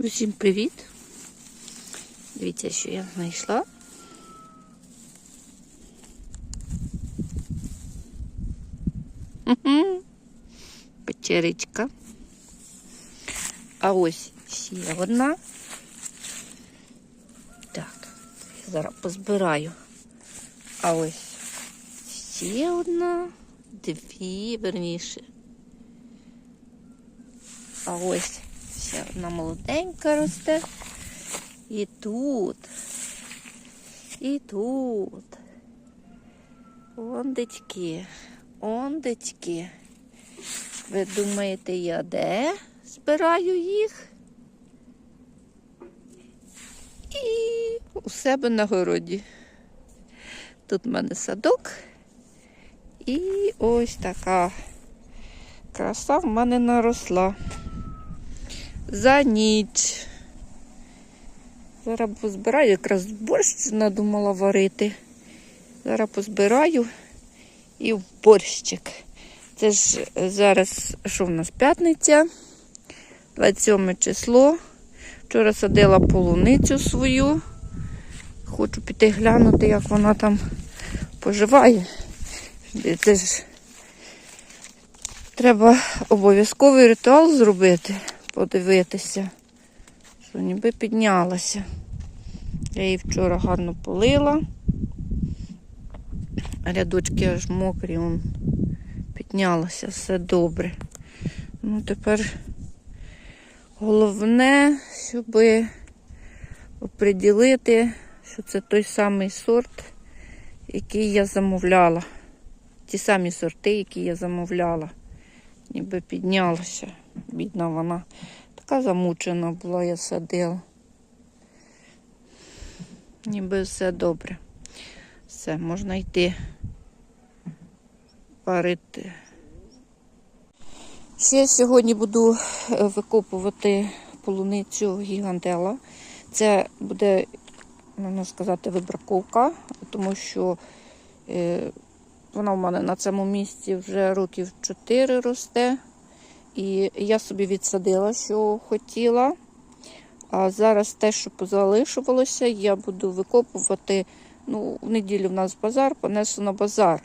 Усім привіт! Дивіться, що я знайшла. Печеричка. А ось ще одна. Так, я зараз позбираю. А ось ще одна, дві, верніше. А ось ще одна молоденька росте. І тут. І тут. Ондечки. Ондечки. Ви думаєте, я де збираю їх? І у себе на городі. Тут в мене садок. І ось така краса в мене наросла. За ніч. Зараз позбираю, якраз борщ надумала варити. Зараз позбираю і в борщик. Це ж зараз, що в нас п'ятниця, 27 число. Вчора садила полуницю свою. Хочу піти глянути, як вона там поживає. Це ж треба обов'язковий ритуал зробити, подивитися, що ніби піднялася. Я її вчора гарно полила. Рядочки аж мокрі, он піднялося, все добре. Ну, тепер головне, щоб оприділити, що це той самий сорт, який я замовляла. Ті самі сорти, які я замовляла. Ніби піднялася. Бідна вона. Така замучена була, я садила. Ніби все добре. Все, можна йти варити. Ще сьогодні буду е, викопувати полуницю гігантела. Це буде, можна сказати, вибраковка, тому що е, вона в мене на цьому місці вже років 4 росте. І я собі відсадила, що хотіла. А зараз те, що позалишувалося, я буду викопувати. Ну, в неділю в нас базар, понесу на базар.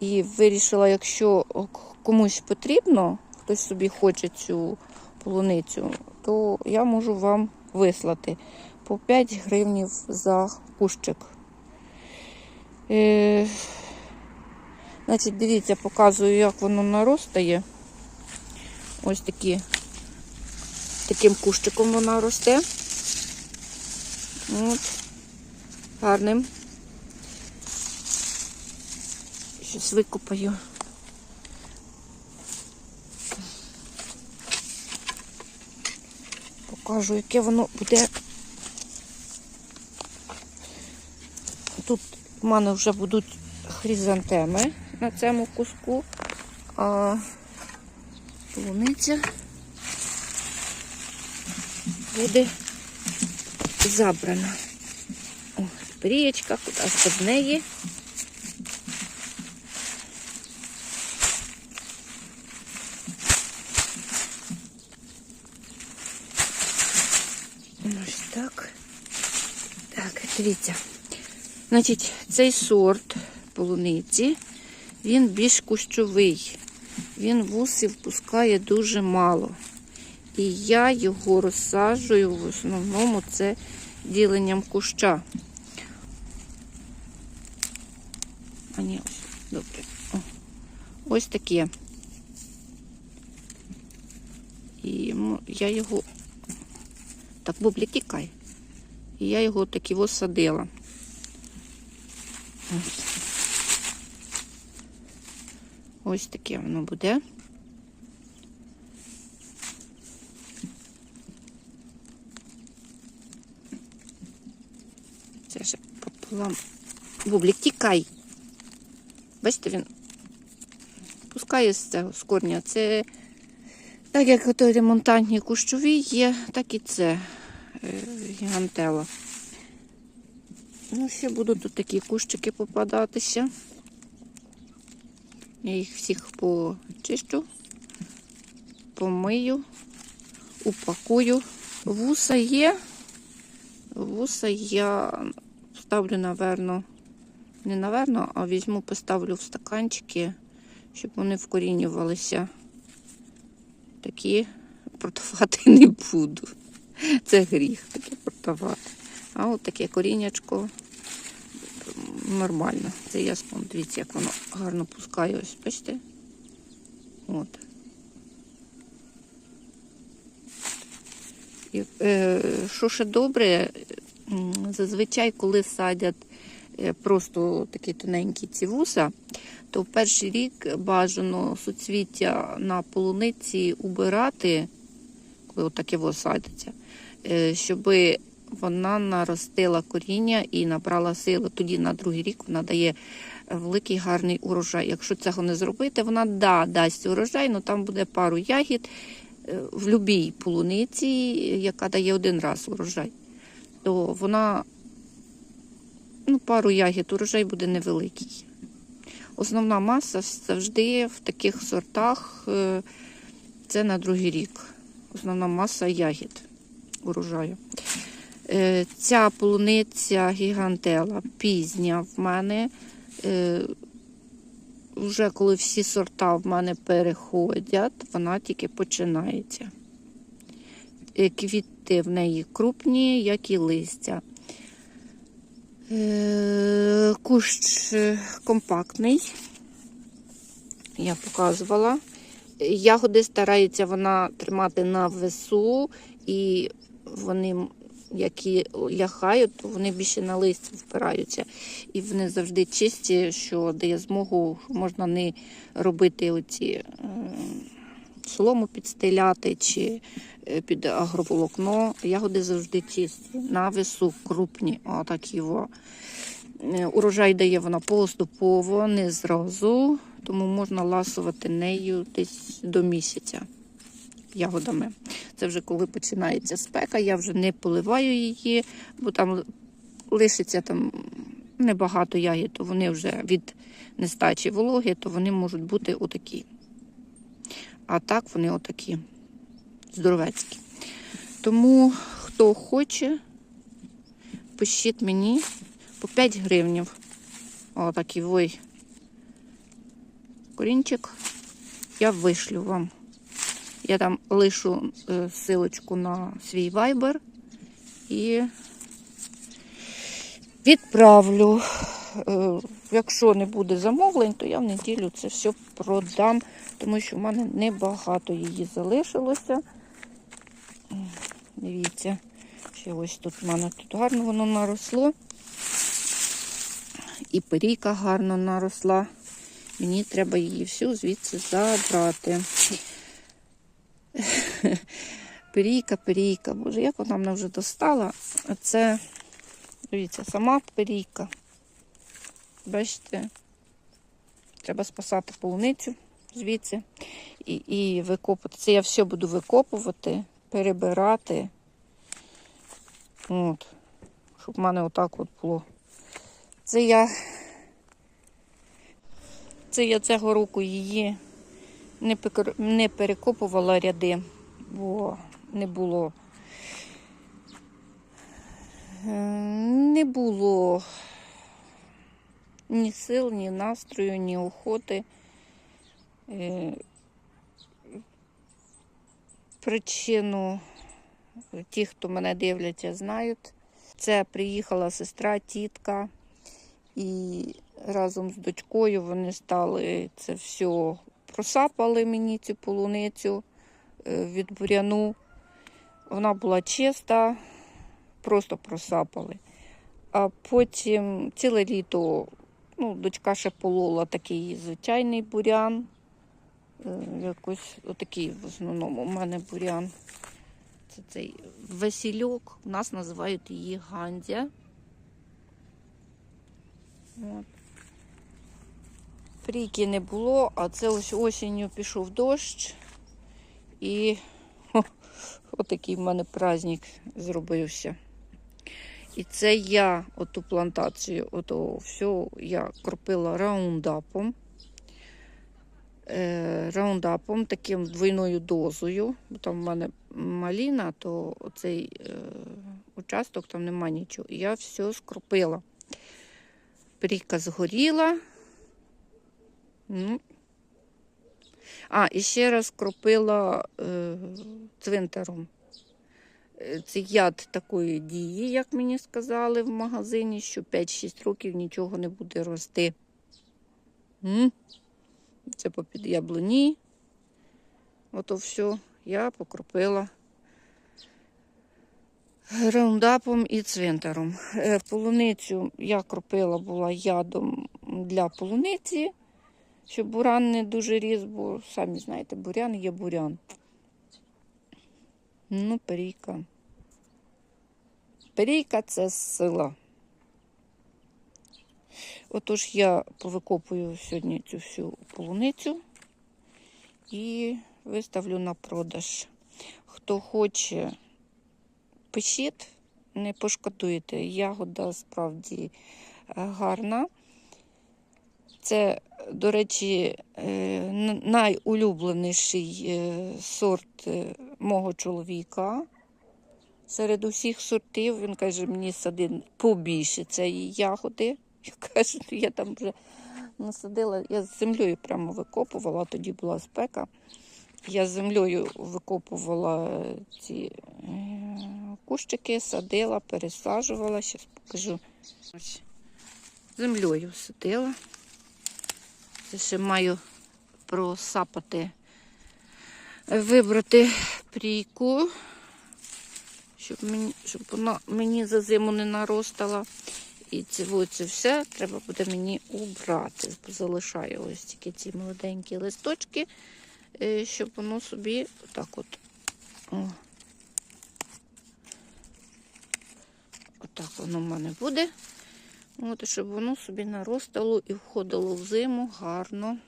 І вирішила, якщо комусь потрібно, хтось собі хоче цю полуницю, то я можу вам вислати по 5 гривнів за кущик. Е, значить, дивіться, показую, як воно наростає. Ось такі, таким кущиком вона росте. От. Гарним. Щось викопаю. Покажу, яке воно буде. Тут в мене вже будуть хризантеми на цьому куску, а полуниця буде забрана. О, брієчка, куди з неї. Ось так. Так, дивіться. Значить, цей сорт полуниці, він більш кущовий. Він вусів пускає дуже мало. І я його розсаджую в основному це діленням куща. А ні, ось, добре. О, ось таке. І я його. Так, бублі, тікай. І я його ось садила. Ось таке воно буде. Це ще пополам. Бублік, тікай. Бачите, він пускає з цього з корня. Це так як ото ремонтантні кущові є, так і це е, гігантела. Ну, ще будуть тут такі кущики попадатися. Я їх всіх почищу, помию, упакую Вуса є. Вуса я ставлю, наверно, не наверно, а візьму, поставлю в стаканчики, щоб вони вкорінювалися. Такі продавати не буду. Це гріх таке продавати. А от таке коріннячко нормально. Це я спом. Дивіться, як воно гарно пускає. Ось, бачите? От. І, е, що ще добре, зазвичай, коли садять е, просто такі тоненькі ці вуса, то в перший рік бажано суцвіття на полуниці убирати, коли отаке во садиться, е, щоб вона наростила коріння і набрала сили. Тоді на другий рік вона дає великий гарний урожай. Якщо цього не зробити, вона да, дасть урожай, але там буде пару ягід е, в будь-якій полуниці, яка дає один раз урожай, то вона ну, пару ягід, урожай буде невеликий. Основна маса завжди в таких сортах е, це на другий рік. Основна маса ягід урожаю. Е, Ця полуниця гігантела пізня в мене. Е, Вже коли всі сорта в мене переходять, вона тільки починається. Е, Квіти в неї крупні, як і листя. Кущ компактний, я показувала. Ягоди старається вона тримати на весу, і вони, які лягають, то вони більше на листя впираються. І вони завжди чисті, що дає змогу, можна не робити оці е, солому підстеляти чи е, під агроволокно. Ягоди завжди чисті. На весу крупні, отакі во. Е, Урожай дає вона поступово, не зразу, тому можна ласувати нею десь до місяця ягодами. Це вже коли починається спека, я вже не поливаю її, бо там лишиться там небагато ягід, то вони вже від нестачі вологи, то вони можуть бути отакі. А так вони отакі здоровецькі. Тому хто хоче, пишіть мені по 5 гривнів. Отакий вой корінчик. Я вишлю вам. Я там лишу е, силочку на свій вайбер і відправлю. Е, Якщо не буде замовлень, то я в неділю це все продам, тому що в мене небагато її залишилося. Дивіться, ще ось тут в мене тут гарно воно наросло. І перійка гарно наросла. Мені треба її всю звідси забрати. Перійка, перійка. Боже, як вона мене вже достала. Це, дивіться, сама перійка. Бачите, треба спасати полуницю звідси і, і викопати. Це я все буду викопувати, перебирати. От, щоб в мене отак от було. Це я, це я цього року її не перекопувала ряди, бо не було. е, Не було ні сил, ні настрою, ні охоти. Е, Причину ті, хто мене дивляться, знають. Це приїхала сестра, тітка, і разом з дочкою вони стали це все просапали мені цю полуницю від буряну. Вона була чиста, просто просапали. А потім ціле літо ну, дочка ще полола такий звичайний бурян. Е, Якось отакий в основному у мене бурян. Це цей весільок. У нас називають її гандзя. От. Фріки не було, а це ось осінню пішов дощ. І хо, отакий в мене праздник зробився. І це я оту плантацію, ото все я кропила раундапом. е, раундапом, таким двойною дозою. Бо там в мене маліна, то цей е, участок там нема нічого. І я все скропила. Пріка згоріла. Ну. А, і ще раз кропила е, цвинтаром. Е, Це яд такої дії, як мені сказали в магазині, що 5-6 років нічого не буде рости. М? Це попід яблуні. Ото все я покропила раундапом і цвинтаром. Е, Полуницю я кропила була ядом для полуниці, щоб бурян не дуже ріс, бо самі знаєте, бурян є бурян. Ну, перійка. Перійка це сила. Отож я повикопую сьогодні цю всю полуницю і виставлю на продаж. Хто хоче, пишіть, не пошкодуєте. Ягода справді е, гарна. Це, до речі, е, найулюбленіший е, сорт е, мого чоловіка. Серед усіх сортів він каже, мені сади побільше цієї ягоди. Я кажу, «Ну, я там вже насадила, я з землею прямо викопувала, тоді була спека. Я з землею викопувала ці кущики, садила, пересаджувала. Зараз покажу. Землею садила. Це ще маю просапати, вибрати прійку, щоб, мені, щоб вона мені за зиму не наростала. І це, це все треба буде мені убрати. Залишаю ось тільки ці молоденькі листочки, е, щоб воно собі отак от. О. Отак воно в мене буде. От, щоб воно собі наростало і входило в зиму гарно.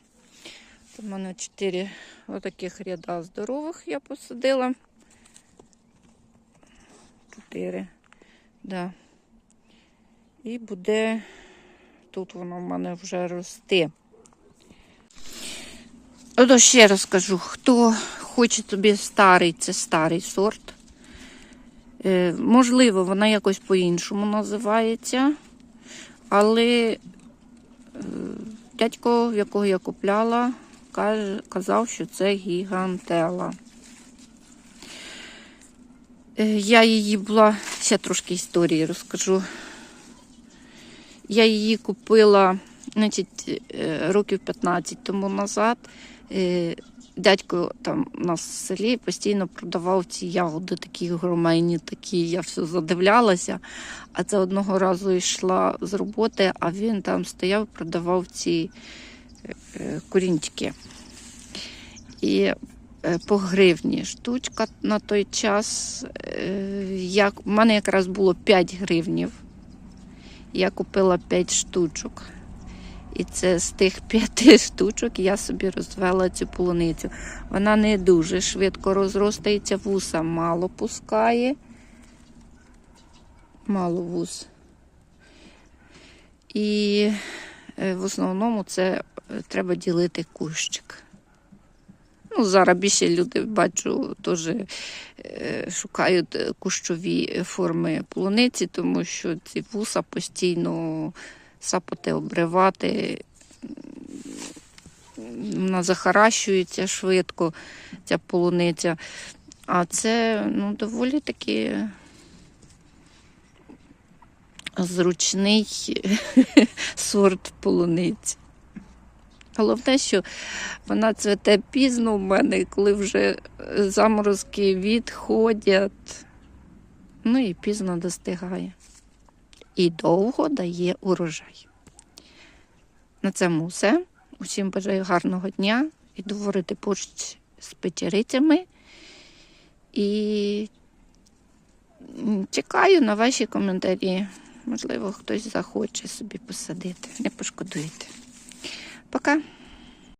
У мене чотири отаких ряда здорових я посадила. Чотири. Да. І буде, тут воно в мене вже рости. Ото ще раз кажу, хто хоче тобі старий, це старий сорт. Е, можливо, вона якось по-іншому називається. Але е, дядько, якого я купляла, казав, що це гігантела. Е, я її була, ще трошки історії розкажу. Я її купила значить, е, років 15 тому назад. Дядько там у нас в селі постійно продавав ці ягоди, такі громейні, такі, я все задивлялася. А це одного разу йшла з роботи, а він там стояв, продавав ці е, корінчики. І е, по гривні штучка на той час. е, Як, у мене якраз було 5 гривнів. Я купила 5 штучок. І це з тих п'яти штучок я собі розвела цю полуницю. Вона не дуже швидко розростається, вуса мало пускає. Мало вус. І е, в основному це е, треба ділити кущик. Ну, зараз більше люди бачу, теж е, шукають кущові форми полуниці, тому що ці вуса постійно сапати, обривати. Вона захаращується швидко, ця полуниця. А це ну, доволі таки зручний сорт полуниці. Головне, що вона цвете пізно в мене, коли вже заморозки відходять. Ну і пізно достигає. І довго дає урожай. На цьому все. Усім бажаю гарного дня. Іду варити борщ з печерицями. І чекаю на ваші коментарі. Можливо, хтось захоче собі посадити. Не пошкодуйте. Пока.